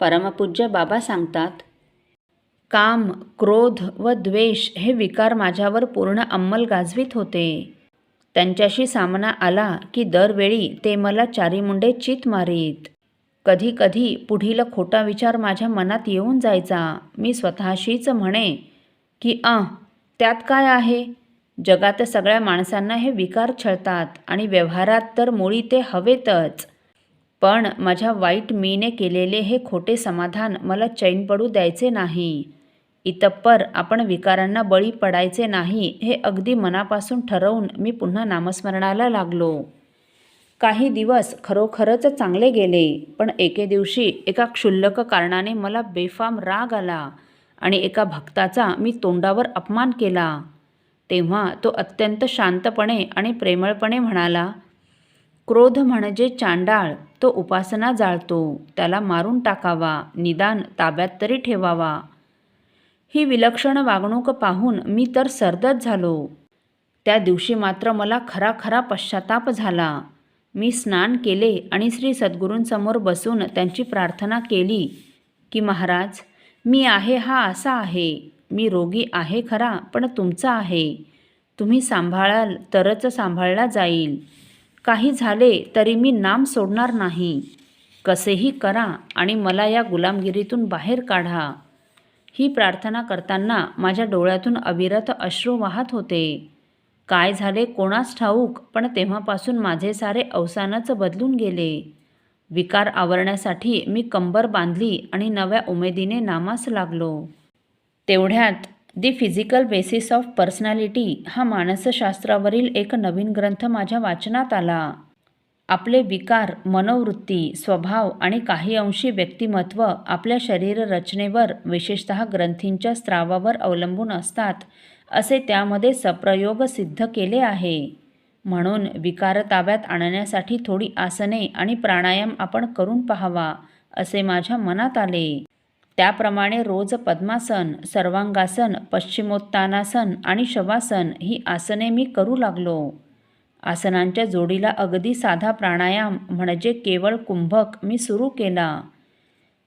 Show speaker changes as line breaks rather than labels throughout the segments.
परमपूज्य बाबा सांगतात काम क्रोध व द्वेष हे विकार माझ्यावर पूर्ण अंमल गाजवीत होते. त्यांच्याशी सामना आला की दरवेळी ते मला चारीमुंडे चित मारीत. कधी कधी पुढील खोटा विचार माझ्या मनात येऊन जायचा. मी स्वतःशीच म्हणे की अ त्यात काय आहे? जगात सगळ्या माणसांना हे विकार छळतात आणि व्यवहारात तर मुळी ते हवेतच. पण माझ्या वाईट मीने केलेले हे खोटे समाधान मला चैन पडू द्यायचे नाही. इतप्पर आपण विकारांना बळी पडायचे नाही हे अगदी मनापासून ठरवून मी पुन्हा नामस्मरणाला लागलो. काही दिवस खरोखरच चांगले गेले पण एके दिवशी एका क्षुल्लक कारणाने मला बेफाम राग आला आणि एका भक्ताचा मी तोंडावर अपमान केला. तेव्हा तो अत्यंत शांतपणे आणि प्रेमळपणे म्हणाला क्रोध म्हणजे चांडाळ तो उपासना जाळतो. त्याला मारून टाकावा. निदान ताब्यात तरी ठेवावा. ही विलक्षण वागणूक पाहून मी तर सर्दच झालो. त्या दिवशी मात्र मला खरा खरा पश्चाताप झाला. मी स्नान केले आणि श्री सद्गुरूंसमोर बसून त्यांची प्रार्थना केली की महाराज मी आहे हा असा आहे. मी रोगी आहे खरा पण तुमचा आहे. तुम्ही सांभाळाल तरच सांभाळला जाईल. काही झाले तरी मी नाम सोडणार नाही. कसेही करा आणि मला या गुलामगिरीतून बाहेर काढा. ही प्रार्थना करताना माझ्या डोळ्यातून अविरत अश्रू वाहत होते. काय झाले कोणास ठाऊक पण तेव्हापासून माझे सारे अवसानच बदलून गेले. विकार आवरण्यासाठी मी कंबर बांधली आणि नव्या उमेदीने नामास लागलो. तेवढ्यात the physical basis of personality हा मानसशास्त्रावरील एक नवीन ग्रंथ माझ्या वाचनात आला. आपले विकार मनोवृत्ती स्वभाव आणि काही अंशी व्यक्तिमत्व आपल्या शरीर रचनेवर विशेषत ग्रंथींच्या स्त्रावावर अवलंबून असतात असे त्यामध्ये सप्रयोग सिद्ध केले आहे. म्हणून विकार ताब्यात आणण्यासाठी थोडी आसने आणि प्राणायाम आपण करून पाहावा असे माझ्या मनात आले. त्याप्रमाणे रोज पद्मासन सर्वांगासन पश्चिमोत्तानासन आणि शवासन ही आसने मी करू लागलो. आसनांच्या जोडीला अगदी साधा प्राणायाम म्हणजे केवळ कुंभक मी सुरू केला.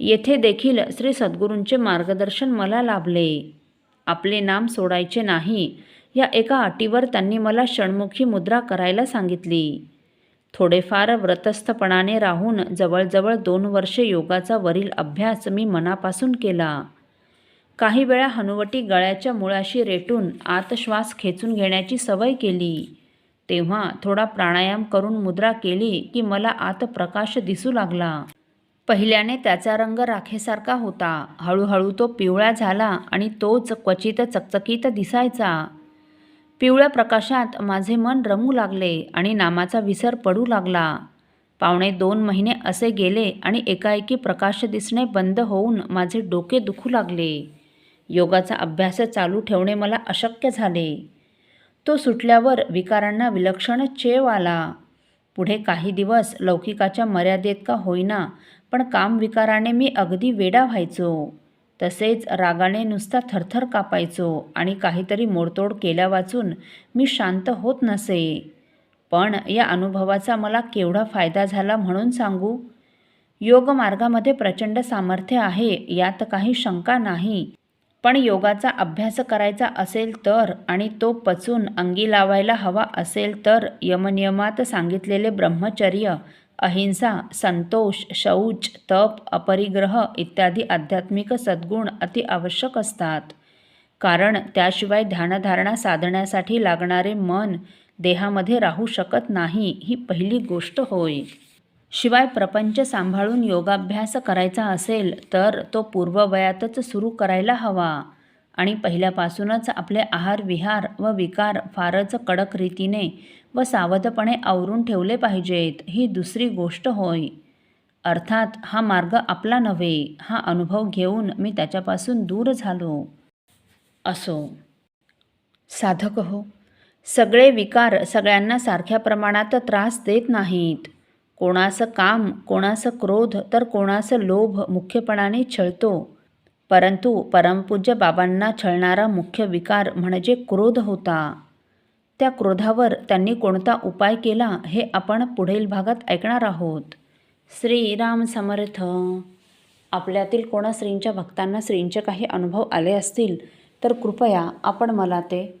येथे देखील श्री सद्गुरूंचे मार्गदर्शन मला लाभले. आपले नाम सोडायचे नाही या एका अटीवर त्यांनी मला षण्मुखी मुद्रा करायला सांगितली. थोडेफार व्रतस्थपणाने राहून जवळजवळ दोन वर्षे योगाचा वरील अभ्यास मी मनापासून केला. काही वेळा हनुवटी गळ्याच्या मुळाशी रेटून आत श्वास खेचून घेण्याची सवय केली. तेव्हा थोडा प्राणायाम करून मुद्रा केली की मला आत प्रकाश दिसू लागला. पहिल्याने त्याचा रंग राखेसारखा होता. हळूहळू तो पिवळा झाला आणि तोच क्वचित चकचकीत दिसायचा. पिवळ्या प्रकाशात माझे मन रमू लागले आणि नामाचा विसर पडू लागला. पावणे दोन महिने असे गेले आणि एकाएकी प्रकाश दिसणे बंद होऊन माझे डोके दुखू लागले. योगाचा अभ्यास चालू ठेवणे मला अशक्य झाले. तो सुटल्यावर विकारांना विलक्षण चेव आला. पुढे काही दिवस लौकिकाच्या मर्यादेत का होईना पण काम विकाराने मी अगदी वेडा व्हायचो. तसेच रागाने नुसता थरथर कापायचो आणि काहीतरी मोडतोड केल्या वाचून मी शांत होत नसे. पण या अनुभवाचा मला केवढा फायदा झाला म्हणून सांगू? योग मार्गामध्ये प्रचंड सामर्थ्य आहे यात काही शंका नाही. पण योगाचा अभ्यास करायचा असेल तर आणि तो पचून अंगी लावायला हवा असेल तर यमनियमात सांगितलेले ब्रह्मचर्य अहिंसा संतोष शौच तप अपरिग्रह इत्यादी आध्यात्मिक सद्गुण अति आवश्यक असतात. कारण त्याशिवाय ध्यानधारणा साधण्यासाठी लागणारे मन देहामध्ये राहू शकत नाही ही पहिली गोष्ट होय. शिवाय प्रपंच सांभाळून योगाभ्यास करायचा असेल तर तो पूर्ववयातच सुरू करायला हवा. आणि पहिल्यापासूनच आपले आहार विहार व विकार फारच कडक रीतीने व सावधपणे आवरून ठेवले पाहिजेत ही दुसरी गोष्ट होय. अर्थात हा मार्ग आपला नव्हे हा अनुभव घेऊन मी त्याच्यापासून दूर झालो. असो. साधक हो. सगळे विकार सगळ्यांना सारख्या प्रमाणात त्रास देत नाहीत. कोणाचं काम कोणाचं क्रोध तर कोणाचं लोभ मुख्यपणाने छळतो. परंतु परमपूज्य बाबांना छळणारा मुख्य विकार म्हणजे क्रोध होता. त्या क्रोधावर त्यांनी कोणता उपाय केला हे आपण पुढील भागात ऐकणार आहोत. श्रीराम समर्थ. आपल्यातील कोणा श्रींच्या भक्तांना श्रींचे काही अनुभव आले असतील तर कृपया आपण मला ते